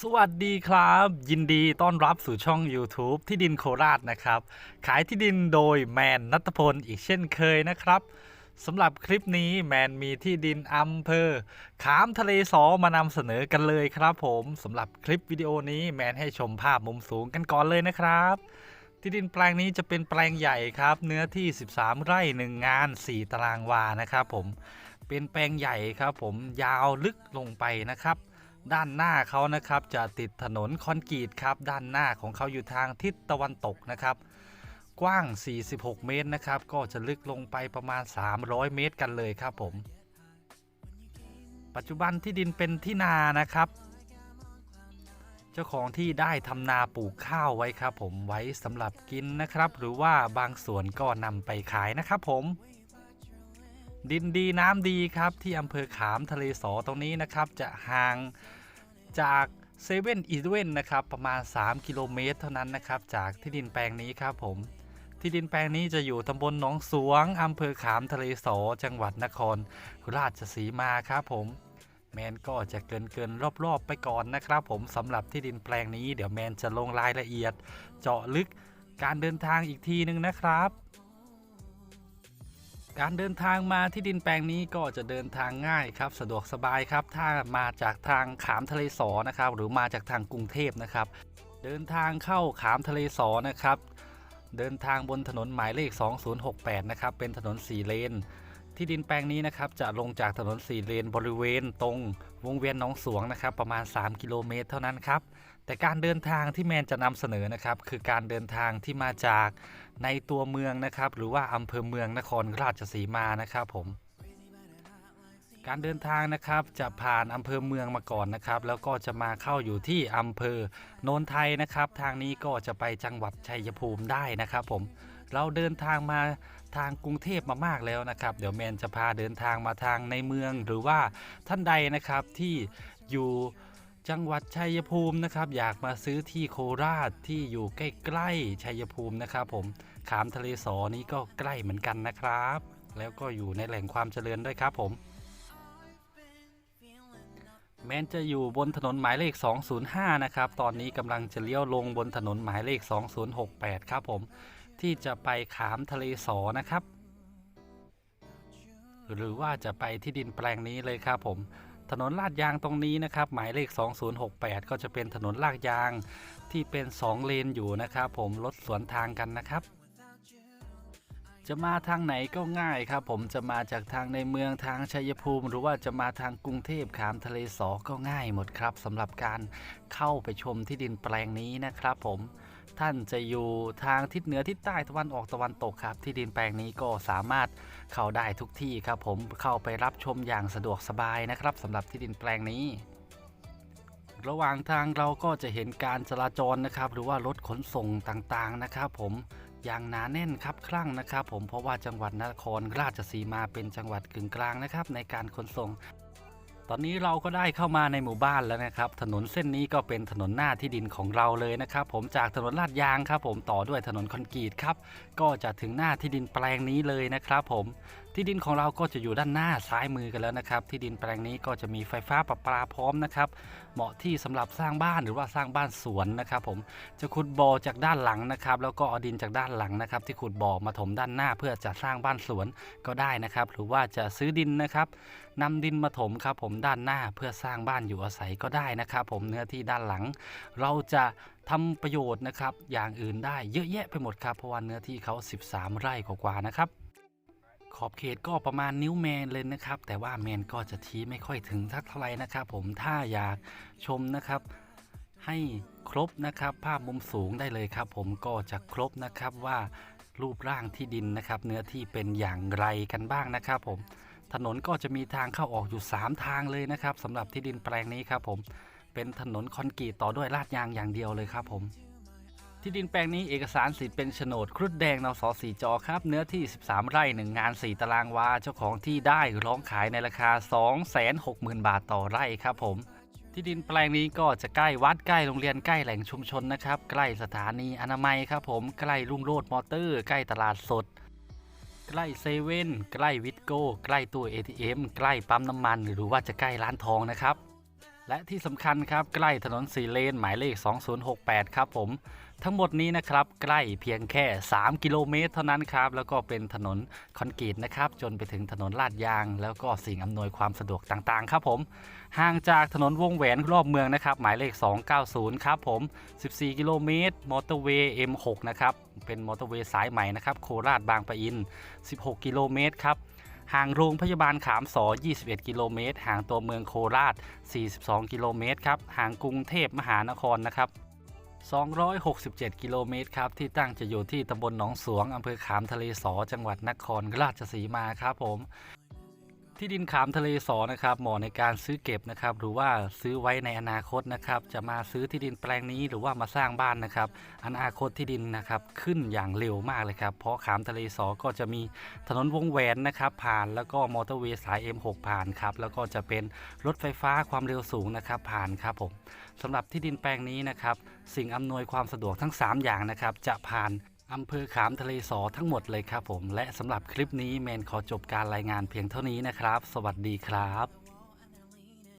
สวัสดีครับ ยินดีต้อนรับสู่ช่อง YouTube ที่ดินโคราชนะครับ ขายที่ดินโดยแมนนัทพลอีกเช่นเคยนะครับสำหรับคลิปนี้แมนมีที่ดินอำเภอ ขามทะเลสอมานำเสนอกันเลยครับผมสำหรับคลิปวิดีโอนี้แมนให้ชมภาพมุมสูงกันก่อนเลยนะครับ ที่ดินแปลงนี้จะเป็นแปลงใหญ่ครับ เนื้อที่ 13 ไร่หนึ่งงาน 4 ตารางวานะครับผมเป็นแปลงใหญ่ครับผมยาวลึกลงไปนะครับ ด้านหน้าเขานะครับจะติดถนนคอนกรีตครับ ด้านหน้าของเขาอยู่ทางทิศตะวันตกนะครับ กว้าง 46 เมตรนะครับ ก็จะลึกลงไปประมาณ 300 เมตรกันเลยครับผม ปัจจุบันที่ดินเป็นที่นานะครับ เจ้าของที่ได้ทำนาปลูกข้าวไว้ครับผมไว้สำหรับกินนะครับ หรือว่าบางส่วนก็นำไปขายนะครับผม ดินดีน้ำดีครับที่อำเภอขามทะเลสอตรงนี้นะครับ จะห่างจากเซเว่นอีเวนนะครับประมาณ 3 กิโลเมตร เท่านั้นนะครับ จากที่ดินแปลงนี้ครับผม ที่ดินแปลงนี้จะอยู่ตำบลหนองสวงอำเภอขามทะเลสอจังหวัดนครราชสีมาครับผม แมนก็จะเกินเกินรอบๆไปก่อนนะครับ ผมสำหรับที่ดินแปลงนี้เดี๋ยวแมนจะลงรายละเอียด เจาะลึกการเดินทางอีกทีหนึ่งนะครับ การเดินทางมาที่ดินแปลงนี้ก็จะเดินทางง่ายครับ สะดวกสบายครับ ถ้ามาจากทางขามทะเลสอนะครับ หรือมาจากทางกรุงเทพนะครับ เดินทางเข้าขามทะเลสอนะครับ เดินทางบนถนนหมายเลข 2068 นะครับ เป็นถนน 4 เลน ที่ดินแปลงนี้นะครับจะลงจากถนน4เลนบริเวณตรงวงเวียนหนองสวงนะครับประมาณ 3 กิโลเมตรเท่านั้นครับแต่การเดินทางที่แมนจะนำเสนอนะครับคือการเดินทางที่มาจากในตัวเมืองนะครับหรือว่าอำเภอเมืองนครราชสีมานะครับผมการเดินทางนะครับจะผ่านอำเภอเมืองมาก่อนนะครับ แล้วก็จะมาเข้าอยู่ที่อำเภอโนนไทยนะครับ ทางนี้ก็จะไปจังหวัดชัยภูมิได้นะครับผม เราเดินทางมาทางกรุงเทพมามากแล้วนะครับ เดี๋ยวแมนจะพาเดินทางมาทางในเมืองหรือว่าท่านใดนะครับที่อยู่จังหวัดชัยภูมินะครับ อยากมาซื้อที่โคราชที่อยู่ใกล้ๆชัยภูมินะครับ ผมขามทะเลสอนี้ก็ใกล้เหมือนกันนะครับ แล้วก็อยู่ในแหล่งความเจริญด้วยครับผม แม้นจะอยู่บนถนนหมายเลข 205 นะครับ ตอนนี้กำลังจะเลี้ยวลงบนถนนหมายเลข 2068 ครับผม ที่จะไปขามทะเลสอนะครับ หรือว่าจะไปที่ดินแปลงนี้เลยครับผมถนนลาดยางตรงนี้นะครับ หมายเลข 2068 ก็จะเป็นถนนลาดยางที่เป็น 2 เลนอยู่นะครับ ผมรถสวนทางกันนะครับ จะมาทางไหนก็ง่ายครับ ผมจะมาจากทางในเมืองทางชัยภูมิ หรือว่าจะมาทางกรุงเทพขามทะเลสอก็ง่ายหมดครับสำหรับการเข้าไปชมที่ดินแปลงนี้นะครับ ผม ท่านจะอยู่ทางทิศเหนือทิศใต้ตะวันออกตะวันตกครับ ที่ดินแปลงนี้ก็สามารถเข้าได้ทุกที่ครับ ผมเข้าไปรับชมอย่างสะดวกสบายนะครับสำหรับที่ดินแปลงนี้ ระหว่างทางเราก็จะเห็นการจราจรนะครับ หรือว่ารถขนส่งต่างๆนะครับ ผมอย่างหนาแน่นครับคลั่งนะครับ ผมเพราะว่าจังหวัดนครราชสีมาเป็นจังหวัดกึ่งกลางนะครับ ในการขนส่ง ตอนนี้เราก็ได้เข้ามาในหมู่บ้านแล้วนะครับ ถนนเส้นนี้ก็เป็นถนนหน้าที่ดินของเราเลยนะครับ ผมจากถนนลาดยางครับ ผมต่อด้วยถนนคอนกรีตครับ ก็จะถึงหน้าที่ดินแปลงนี้เลยนะครับ ผม ที่ดินของเราก็จะอยู่ด้านหน้าซ้ายมือกันแล้วนะครับ ที่ดินแปลงนี้ก็จะมีไฟฟ้าประปาพร้อมนะครับ เหมาะที่สำหรับสร้างบ้านหรือว่าสร้างบ้านสวนนะครับ ผมจะขุดบ่อจากด้านหลังนะครับ แล้วก็เอาดินจากด้านหลังนะครับ ที่ขุดบ่อมาถมด้านหน้าเพื่อจะสร้างบ้านสวนก็ได้นะครับ หรือว่าจะซื้อดินนะครับนำดินมาถมครับผมด้านหน้าเพื่อสร้างบ้านอยู่อาศัยก็ได้นะครับผมเนื้อที่ด้านหลัง เราจะทำประโยชน์นะครับ อย่างอื่นได้เยอะแยะไปหมดครับเพราะว่าเนื้อที่เขา 13 ไร่กว่าๆนะครับ อบเขตก็ประมาณนิ้วแมนเลยนะครับ แต่ว่าแมนก็จะชี้ไม่ค่อยถึงสักเท่าไหร่นะครับผมถ้าอยากชมนะครับ ให้ครบนะครับ ภาพมุมสูงได้เลยครับ ผมก็จะครบนะครับว่ารูปร่างที่ดินนะครับ เนื้อที่เป็นอย่างไรกันบ้างนะครับ ผม ถนนก็จะมีทางเข้าออกอยู่ 3 ทางเลยนะครับสำหรับที่ดินแปลงนี้ครับ ผมเป็นถนนคอนกรีตต่อด้วยลาดยางอย่างเดียวเลยครับ ผม ที่ดินแปลงนี้เอกสารสิทธิ์เป็นโฉนดครุฑแดงนสสีจอครับ เนื้อที่ 13 ไร่1งาน 4 ตารางวา เจ้าของที่ได้ร้องขายในราคา 260,000 บาทต่อไร่ครับผม ที่ดินแปลงนี้ก็จะใกล้วัดใกล้โรงเรียนใกล้แหล่งชุมชนนะครับ ใกล้สถานีอนามัยครับผมใกล้ลุงโรดมอเตอร์ ใกล้ตลาดสด ใกล้เซเว่นใกล้วิทโก้ ใกล้ตู้ ATM ใกล้ปั๊มน้ำมัน หรือว่าจะใกล้ร้านทองนะครับ และที่สำคัญครับใกล้ถนนสีเลนหมายเลข 2068 ครับผมทั้งหมดนี้นะครับใกล้เพียงแค่ 3 กิโลเมตร เท่านั้นครับ แล้วก็เป็นถนนคอนกรีตนะครับ จนไปถึงถนนลาดยาง แล้วก็สิ่งอำนวยความสะดวกต่างๆ ครับผม ห่างจากถนนวงแหวนรอบเมืองนะครับ หมายเลข 290 ครับผม 14 กิโลเมตร มอเตอร์เวย์ M6 นะครับ เป็นมอเตอร์เวย์สายใหม่นะครับ โคราชบางปะอิน 16 กิโลเมตรครับ ห่างโรงพยาบาลขามสอ 21 กิโลเมตร ห่างตัวเมืองโคราช 42 กิโลเมตรครับ ห่างกรุงเทพมหานครนะครับ 267 กิโลเมตรครับ ที่ตั้งจะอยู่ที่ตำบลหนองสวงอำเภอขามทะเลสอ จังหวัดนครราชสีมาครับผม ที่ดินขามทะเลสอนะครับเหมาะในการซื้อเก็บนะครับ หรือว่าซื้อไว้ในอนาคตนะครับ จะมาซื้อที่ดินแปลงนี้หรือว่ามาสร้างบ้านนะครับ อนาคตที่ดินนะครับขึ้นอย่างเร็วมากเลยครับ เพราะขามทะเลสอก็จะมีถนนวงแหวนนะครับ ผ่านแล้วก็มอเตอร์เวย์สาย M6 ผ่านครับ แล้วก็จะเป็นรถไฟฟ้าความเร็วสูงนะครับ ผ่านครับผมสำหรับที่ดินแปลงนี้นะครับ สิ่งอำนวยความสะดวกทั้ง 3 อย่างนะครับ จะผ่าน อำเภอขามทะเลสอทั้งหมดเลยครับผม และสำหรับคลิปนี้แมนขอจบการรายงานเพียงเท่านี้นะครับ สวัสดีครับ